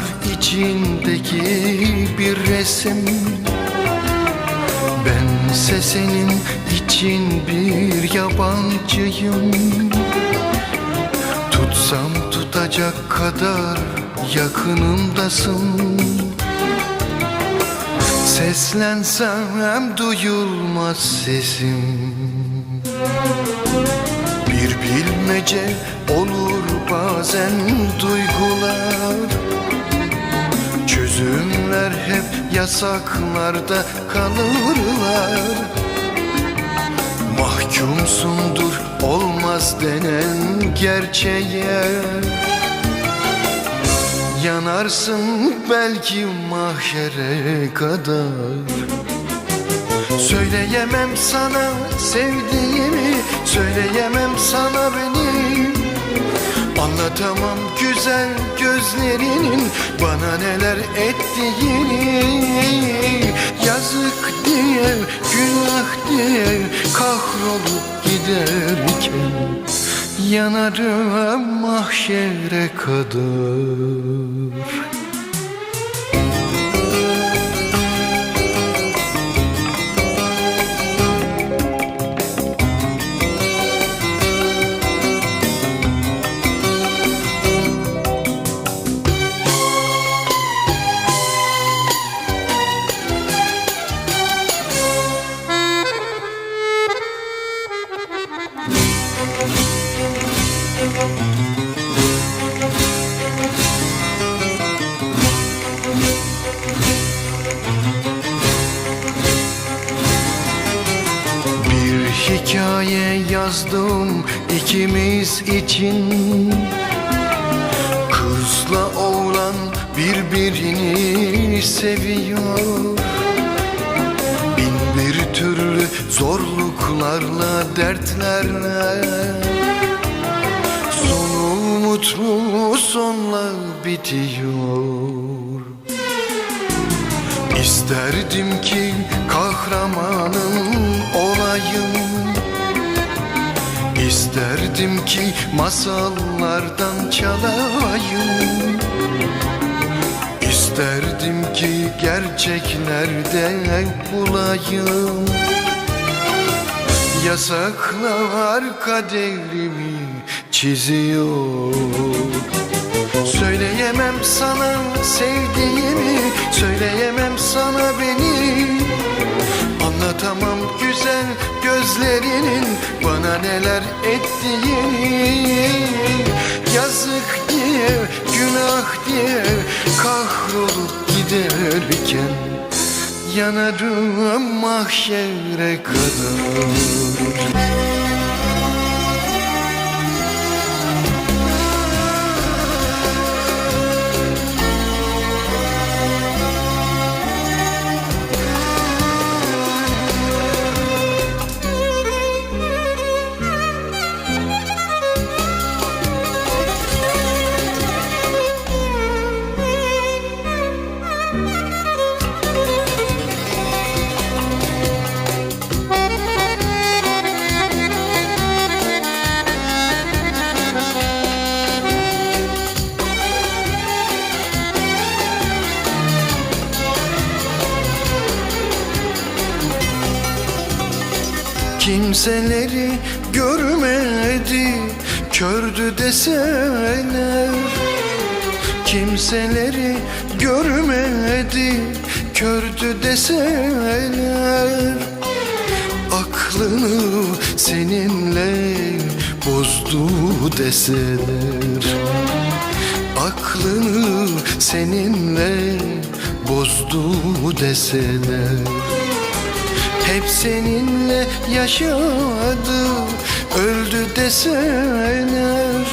Yasaklar içindeki bir resim. Bense senin için bir yabancıyım. Tutsam tutacak kadar yakınımdasın. Seslensem duyulmaz sesim. Bir bilmece olur bazen duygular yasaklarda kalırlar. Mahkumsundur olmaz denen gerçeğe. Yanarsın belki mahşere kadar. Söyleyemem sana sevdiğimi Söyleyemem sana beni Anlatamam güzel gözlerinin Bana neler ettiğini. Yazık diye, günah diye Kahrolup giderken Yanarım mahşere kadar hikaye yazdım ikimiz için. Kızla oğlan birbirini seviyor zorluklarla dertlerle Sonu mutlu sonla bitiyor. İsterdim ki kahramanım olayım. İsterdim ki masallardan çalayım. İsterdim ki gerçeklerde bulayım Yasaklar kaderimi çiziyor. Söyleyemem sana sevdiğimi Söyleyemem sana beni. Anlatamam güzel gözlerinin Bana neler ettiğini. Yazık diye, günah diye Kahrolup giderken Yanarım mahşere kadar Kimseleri görmedi. Kördü deseler Kimseleri görmedi. Kördü deseler Aklını seninle bozdu deseler. Aklını seninle bozdu deseler hep seninle yaşadı öldü deseler.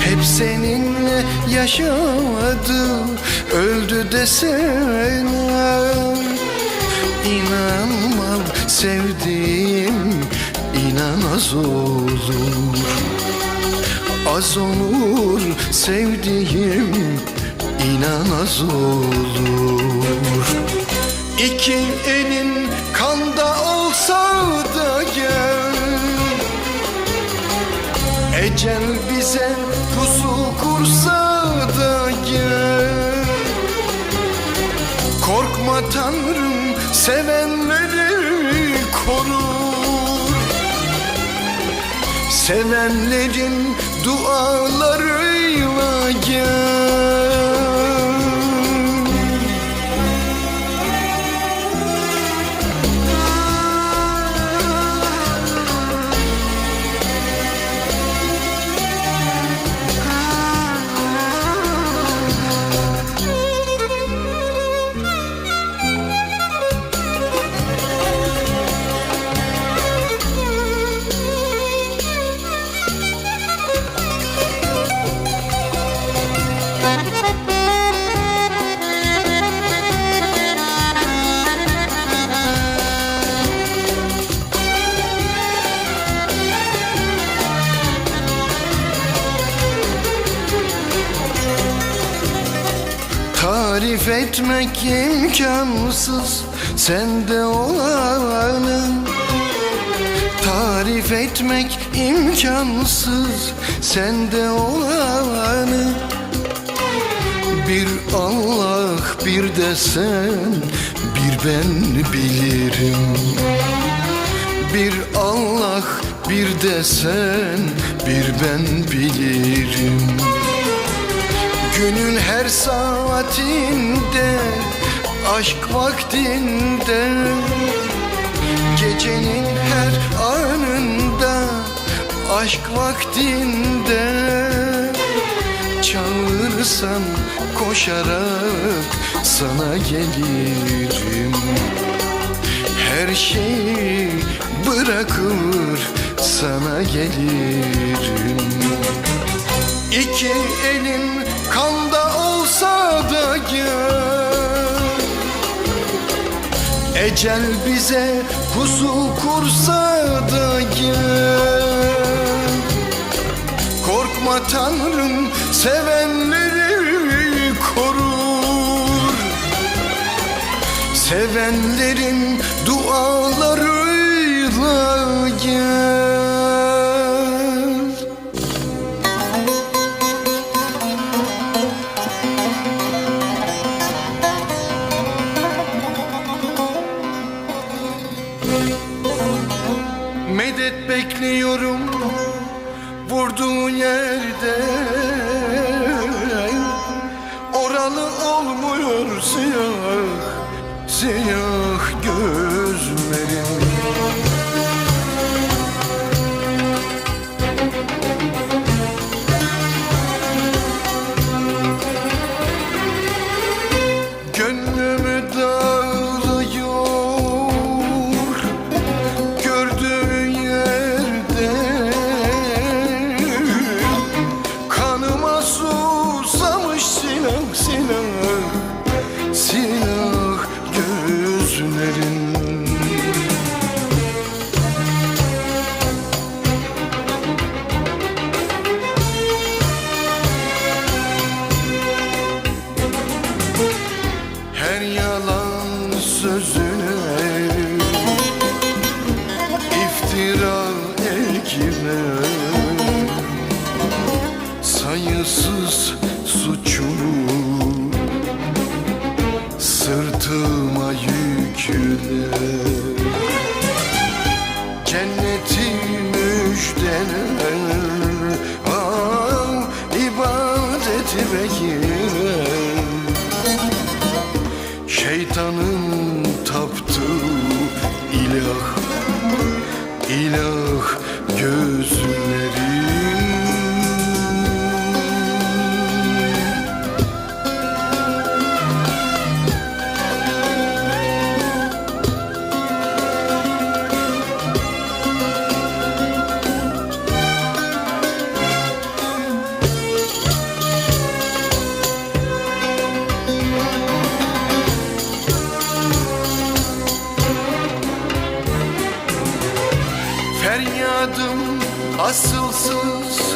Hep seninle yaşadı öldü deseler. İnanmam sevdiğim inan az olur Az olur sevdiğim inan az olur İki elin kanda olsa da gel. Ecel bize pusu kursa da gel. Korkma tanrım sevenleri korur. Sevenlerin dualarıyla gel. Tarif etmek imkansız sende olanı Tarif etmek imkansız sende olanı Bir Allah bir de sen bir ben bilirim. Bir Allah bir de sen bir ben bilirim Günün her saatinde Aşk vaktinde Gecenin her anında Aşk vaktinde. Çağırırsan koşarak sana gelirim. Her şeyi bırakır sana gelirim İki elim kanda olsa da gel. Ecel bize pusu kursa da gel. Korkma Tanrım sevenleri korur. Sevenlerin dualarıyla gel vurduğun yerde. Oralı olmuyor siyah, siyah sırtıma yükle Cenneti asılsız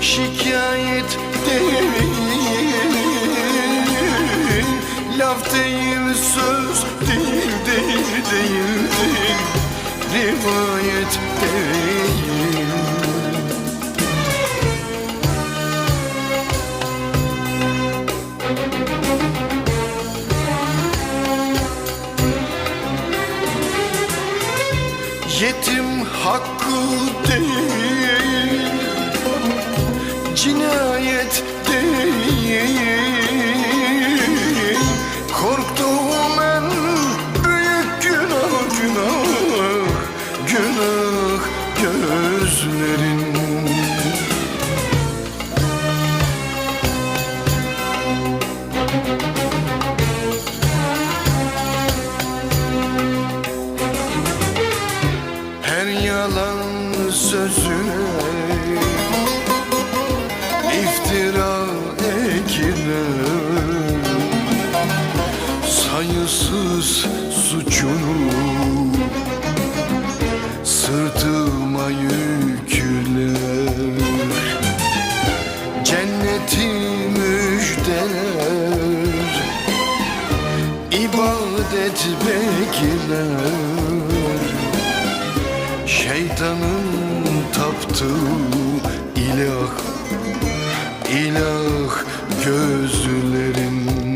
Şikayet değil. Laf değil söz değil değil değil değil. Rivayet değil sözüne iftira ekilir Sayısız suçunu sırtıma yükler Cenneti müjdeler ibadet bekler. Şeytanın taptığı ilah ilah gözlerin